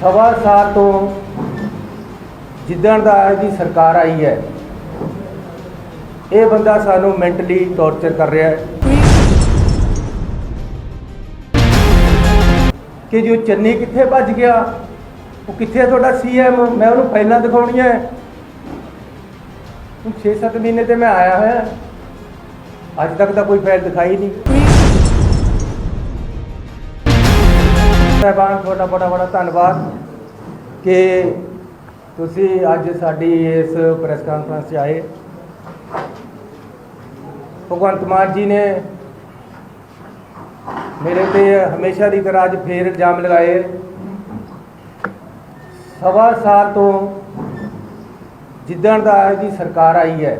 ਸਵਾ ਸਾਲ ਤੋਂ ਜਿੱਦਣ ਦਾ ਇਹਦੀ ਸਰਕਾਰ ਆਈ ਹੈ, ਇਹ ਬੰਦਾ ਸਾਨੂੰ ਮੈਂਟਲੀ ਟੌਰਚਰ ਕਰ ਰਿਹਾ ਹੈ। ਕਿ ਜੋ ਚੰਨੀ ਕਿੱਥੇ ਭੱਜ ਗਿਆ? ਉਹ ਕਿੱਥੇ ਹੈ ਤੁਹਾਡਾ ਸੀਐਮ ਮੈਂ ਉਹਨੂੰ ਫਾਈਲਾਂ ਦਿਖਾਉਣੀਆਂ ਹੈ। ਹੁਣ 6-7 ਮਹੀਨੇ ਤੇ ਮੈਂ ਆਇਆ ਹੋਇਆ। ਅੱਜ ਤੱਕ ਤਾਂ ਕੋਈ ਫਾਈਲ ਦਿਖਾਈ ਨਹੀਂ। ਸਾਹਿਬਾਨ, ਤੁਹਾਡਾ ਬੜਾ ਬੜਾ ਧੰਨਵਾਦ ਕਿ ਤੁਸੀਂ ਅੱਜ ਸਾਡੀ ਇਸ ਪ੍ਰੈਸ ਕਾਨਫਰੰਸ 'ਚ ਆਏ। ਭਗਵੰਤ ਮਾਨ ਜੀ ਨੇ ਮੇਰੇ ਤੇ ਹਮੇਸ਼ਾ ਦੀ ਤਰ੍ਹਾਂ ਅੱਜ ਫੇਰ ਇਲਜ਼ਾਮ ਲਗਾਏ। ਸਵਾ ਸਾਲ ਤੋਂ ਜਿੱਦਣ ਦਾ ਇਹਦੀ ਸਰਕਾਰ ਆਈ ਹੈ,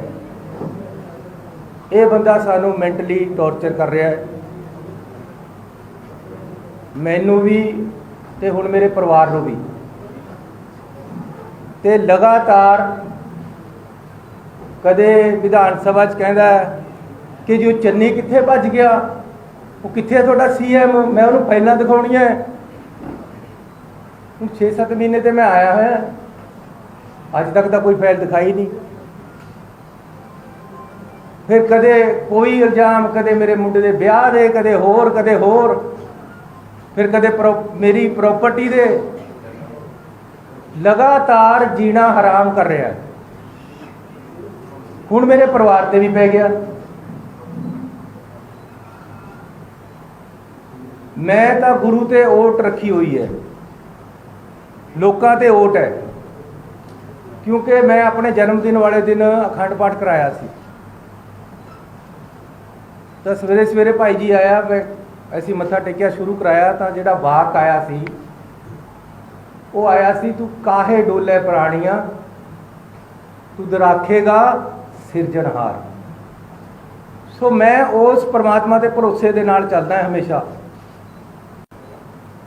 ਇਹ ਬੰਦਾ ਸਾਨੂੰ ਮੈਂਟਲੀ ਟੌਰਚਰ ਕਰ ਰਿਹਾ ਹੈ। ਮੈਨੂੰ ਵੀ ਤੇ ਹੁਣ ਮੇਰੇ ਪਰਿਵਾਰ ਨੂੰ ਵੀ। ਤੇ ਲਗਾਤਾਰ ਕਦੇ ਵਿਧਾਨ ਸਭਾ 'ਚ ਕਹਿੰਦਾ ਹੈ ਕਿ ਜੋ ਚੰਨੀ ਕਿੱਥੇ ਭੱਜ ਗਿਆ? ਉਹ ਕਿੱਥੇ ਹੈ ਤੁਹਾਡਾ ਸੀਐਮ ਮੈਂ ਉਹਨੂੰ ਫਾਈਲਾਂ ਦਿਖਾਉਣੀਆਂ ਹੈ। ਹੁਣ 6-7 ਮਹੀਨੇ ਤੇ ਮੈਂ ਆਇਆ ਹੋਇਆ। ਅੱਜ ਤੱਕ ਤਾਂ ਕੋਈ ਫਾਈਲ ਦਿਖਾਈ ਨਹੀਂ। ਫਿਰ ਕਦੇ ਕੋਈ ਇਲਜ਼ਾਮ, ਕਦੇ ਮੇਰੇ ਮੁੰਡੇ ਦੇ ਵਿਆਹ ਦੇ, ਕਦੇ ਹੋਰ ਕਦੇ ਹੋਰ। ਫਿਰ ਕਦੇ ਪ੍ਰੋ- ਮੇਰੀ ਪ੍ਰਾਪਰਟੀ ਦੇ ਲਗਾਤਾਰ ਜੀਣਾ ਹਰਾਮ ਕਰ ਰਿਹਾ ਹੁਣ ਮੇਰੇ ਪਰਿਵਾਰ ਤੇ ਵੀ ਪੈ ਗਿਆ। ਮੈਂ ਤਾਂ ਗੁਰੂ ਤੇ ਓਟ ਰੱਖੀ ਹੋਈ ਹੈ। ਲੋਕਾਂ ਤੇ ਓਟ ਹੈ। ਕਿਉਂਕਿ ਮੈਂ ਆਪਣੇ ਜਨਮ ਦਿਨ ਵਾਲੇ ਦਿਨ ਅਖੰਡ ਪਾਠ ਕਰਾਇਆ ਸੀ। ਤਾਂ ਸਵੇਰੇ ਸਵੇਰੇ ਭਾਈ ਜੀ ਆਇਆ, ਮੈਂ ਅਸੀਂ ਮੱਥਾ ਟੇਕਿਆ, ਸ਼ੁਰੂ ਕਰਾਇਆ ਤਾਂ ਜਿਹੜਾ ਵਾਕ ਆਇਆ ਸੀ, ਉਹ ਆਇਆ ਸੀ, ਤੂੰ ਕਾਹੇ ਡੋਲੇ ਪ੍ਰਾਣੀਆਂ? ਤੂੰ ਦਰਾਖੇਗਾ ਸਿਰਜਣਹਾਰ। ਸੋ ਮੈਂ ਉਸ ਪ੍ਰਮਾਤਮਾ ਦੇ ਭਰੋਸੇ ਦੇ ਨਾਲ ਚੱਲਦਾ ਹਮੇਸ਼ਾ।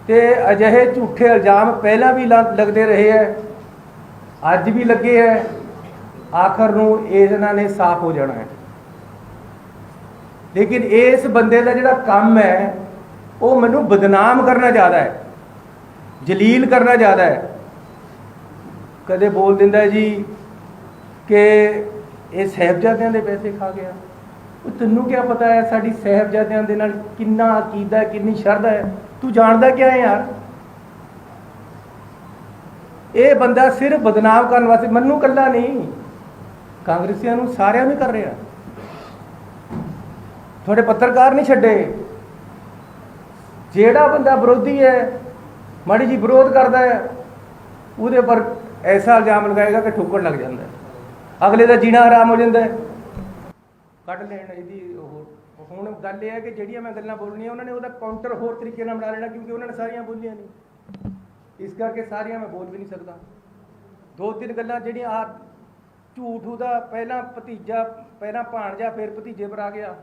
ਤੇ ਅਜਿਹੇ ਝੂਠੇ ਇਲਜ਼ਾਮ ਪਹਿਲਾਂ ਵੀ ਲ- ਲੱਗਦੇ ਰਹੇ ਹੈ ਅੱਜ ਵੀ ਲੱਗੇ ਹੈ ਆਖਰ ਨੂੰ ਇਹਨਾਂ ਨੇ ਸਾਫ਼ ਹੋ ਜਾਣਾ ਹੈ ਲੇਕਿਨ ਇਸ ਬੰਦੇ ਦਾ ਜਿਹੜਾ ਕੰਮ ਹੈ, ਉਹ ਮੈਨੂੰ ਬਦਨਾਮ ਕਰਨਾ ਜ਼ਿਆਦਾ ਹੈ, ਜਲੀਲ ਕਰਨਾ ਜ਼ਿਆਦਾ ਹੈ। ਕਦੇ ਬੋਲ ਦਿੰਦਾ ਜੀ ਕਿ ਇਹ ਸਹਿਬਜ਼ਾਦਿਆਂ ਦੇ ਪੈਸੇ ਖਾ ਗਿਆ। ਉਹ ਤੈਨੂੰ ਕੀ ਪਤਾ ਹੈ, ਸਾਡੀ ਸਹਿਬਜ਼ਾਦਿਆਂ ਦੇ ਨਾਲ ਕਿੰਨਾ ਅਕੀਦਾ ਹੈ, ਕਿੰਨੀ ਸ਼ਰਧਾ ਹੈ। ਤੂੰ ਜਾਣਦਾ ਕਿਆ ਹੈ ਯਾਰ? ਇਹ ਬੰਦਾ ਸਿਰਫ ਬਦਨਾਮ ਕਰਨ ਵਾਸਤੇ, ਮੈਨੂੰ ਕੱਲਾ ਨਹੀਂ, ਕਾਂਗਰਸੀਆਂ ਨੂੰ ਸਾਰਿਆਂ ਨੂੰ ਕਰ ਰਿਹਾ। ਤੁਹਾਡੇ ਪੱਤਰਕਾਰ ਨਹੀਂ ਛੱਡੇ। ਜਿਹੜਾ ਬੰਦਾ ਵਿਰੋਧੀ ਹੈ, ਮਾੜੀ ਜੀ ਵਿਰੋਧ ਕਰਦਾ ਹੈ, ਉਹਦੇ ਪਰ ਐਸਾ ਇਲਜ਼ਾਮ ਲਗਾਏਗਾ ਕਿ ਠੋਕਰ ਲੱਗ ਜਾਂਦਾ ਅਗਲੇ ਦਾ ਜੀਣਾ ਹਰਾਮ ਹੋ ਜਾਂਦਾ ਕੱਢ ਲੈਣ ਇਹਦੀ ਉਹ, ਹੁਣ ਗੱਲ ਇਹ ਹੈ ਕਿ ਜਿਹੜੀਆਂ ਮੈਂ ਗੱਲਾਂ ਬੋਲਣੀਆਂ, ਉਹਨਾਂ ਨੇ ਉਹਦਾ ਕਾਊਂਟਰ ਹੋਰ ਤਰੀਕੇ ਨਾਲ ਬਣਾ ਲੈਣਾ ਕਿਉਂਕਿ ਉਹਨਾਂ ਨੇ ਸਾਰੀਆਂ ਬੋਲੀਆਂ ਨਹੀਂ। ਇਸ ਕਰਕੇ ਸਾਰੀਆਂ ਮੈਂ ਬੋਲ ਵੀ ਨਹੀਂ ਸਕਦਾ। ਦੋ ਤਿੰਨ ਗੱਲਾਂ ਜਿਹੜੀਆਂ ਆ ਝੂਠ ਉਹਦਾ ਪਹਿਲਾਂ ਭਤੀਜਾ, ਪਹਿਲਾਂ ਭਾਣਜਾ, ਫਿਰ ਭਤੀਜੇ ਪਰ ਆ ਗਿਆ।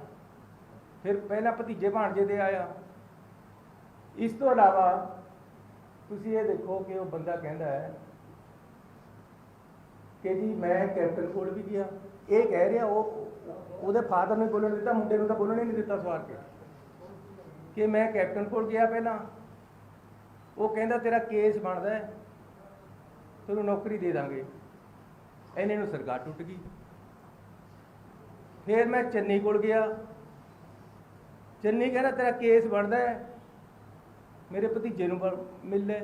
ਫਿਰ ਪਹਿਲਾਂ ਭਤੀਜੇ ਭਾਣਜੇ ਦੇ ਆਇਆ। ਇਸ ਤੋਂ ਇਲਾਵਾ ਤੁਸੀਂ ਇਹ ਦੇਖੋ ਕਿ ਉਹ ਬੰਦਾ ਕਹਿੰਦਾ ਹੈ ਕਿ ਜੀ ਮੈਂ ਕੈਪਟਨ ਕੋਲ ਵੀ ਗਿਆ। ਇਹ ਕਹਿ ਰਿਹਾ ਉਹ ਉਹਦੇ ਫਾਦਰ ਨੇ ਬੋਲਣ ਦਿੱਤਾ, ਮੁੰਡੇ ਨੂੰ ਤਾਂ ਬੋਲਣ ਹੀ ਨਹੀਂ ਦਿੱਤਾ ਸਵਾਰ ਕੇ ਕਿ ਮੈਂ ਕੈਪਟਨ ਕੋਲ ਗਿਆ ਪਹਿਲਾਂ। ਉਹ ਕਹਿੰਦਾ ਤੇਰਾ ਕੇਸ ਬਣਦਾ ਹੈ, ਤੈਨੂੰ ਨੌਕਰੀ ਦੇ ਦਾਂਗੇ। ਇਹਨੇ ਨੂੰ ਸਰਕਾਰ ਟੁੱਟ ਗਈ। ਫਿਰ ਮੈਂ ਚੰਨੀ ਕੋਲ ਗਿਆ। ਚੰਨੀ ਕਹਿੰਦਾ, ਤੇਰਾ ਕੇਸ ਬਣਦਾ ਹੈ। ਮੇਰੇ ਭਤੀਜੇ ਨੂੰ ਬਣ- ਮਿਲ ਲੈ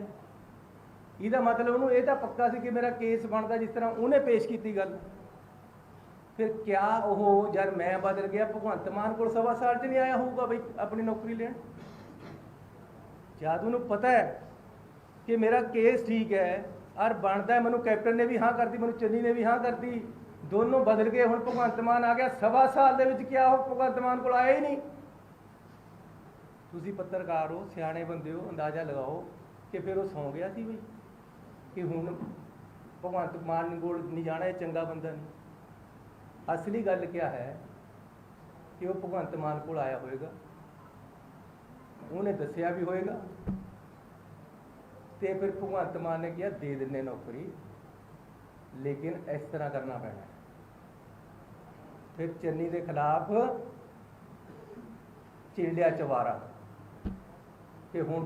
ਇਹਦਾ ਮਤਲਬ ਉਹਨੂੰ ਇਹ ਤਾਂ ਪੱਕਾ ਸੀ ਕਿ ਮੇਰਾ ਕੇਸ ਬਣਦਾ ਜਿਸ ਤਰ੍ਹਾਂ ਉਹਨੇ ਪੇਸ਼ ਕੀਤੀ ਗੱਲ। ਫਿਰ ਕਿਆ ਉਹ ਜਦ ਮੈਂ ਬਦਲ ਗਿਆ, ਭਗਵੰਤ ਮਾਨ ਕੋਲ ਸਵਾ ਸਾਲ ਚ ਨਹੀਂ ਆਇਆ ਹੋਊਗਾ ਬਈ ਆਪਣੀ ਨੌਕਰੀ ਲੈਣ? ਜਦ ਉਹਨੂੰ ਪਤਾ ਹੈ ਕਿ ਮੇਰਾ ਕੇਸ ਠੀਕ ਹੈ ਔਰ ਬਣਦਾ ਮੈਨੂੰ ਕੈਪਟਨ ਨੇ ਵੀ ਹਾਂ ਕਰਦੀ ਮੈਨੂੰ ਚੰਨੀ ਨੇ ਵੀ ਹਾਂ ਕਰਦੀ ਦੋਨੋਂ ਬਦਲ ਗਏ। ਹੁਣ ਭਗਵੰਤ ਮਾਨ ਆ ਗਿਆ। ਸਵਾ ਸਾਲ ਦੇ ਵਿੱਚ ਕਿਆ ਉਹ ਭਗਵੰਤ ਮਾਨ ਕੋਲ ਆਇਆ ਹੀ ਨਹੀਂ। ਤੁਸੀਂ ਪੱਤਰਕਾਰ ਹੋ, ਸਿਆਣੇ ਬੰਦੇ ਹੋ, ਅੰਦਾਜ਼ਾ ਲਗਾਓ ਕਿ ਫਿਰ ਉਹ ਸੌਂ ਗਿਆ ਸੀ ਬਈ? ਕਿ ਹੁਣ ਭਗਵੰਤ ਮਾਨ ਕੋਲ ਨਹੀਂ ਜਾਣਾ, ਇਹ ਚੰਗਾ ਬੰਦਾ ਨਹੀਂ। ਅਸਲੀ ਗੱਲ ਕਿਆ ਹੈ ਕਿ ਉਹ ਭਗਵੰਤ ਮਾਨ ਕੋਲ ਆਇਆ ਹੋਵੇਗਾ ਉਹਨੇ ਦੱਸਿਆ ਵੀ ਹੋਵੇਗਾ ਤੇ ਫਿਰ ਭਗਵੰਤ ਮਾਨ ਨੇ ਕਿਹਾ, ਦੇ ਦਿੰਨੇ ਨੌਕਰੀ, ਲੇਕਿਨ ਇਸ ਤਰ੍ਹਾਂ ਕਰਨਾ ਪੈਣਾ ਫਿਰ ਚੰਨੀ ਦੇ ਖਿਲਾਫ ਚਿੰਡਿਆ ਚਵਾਰਾ। ਕਿ ਹੁਣ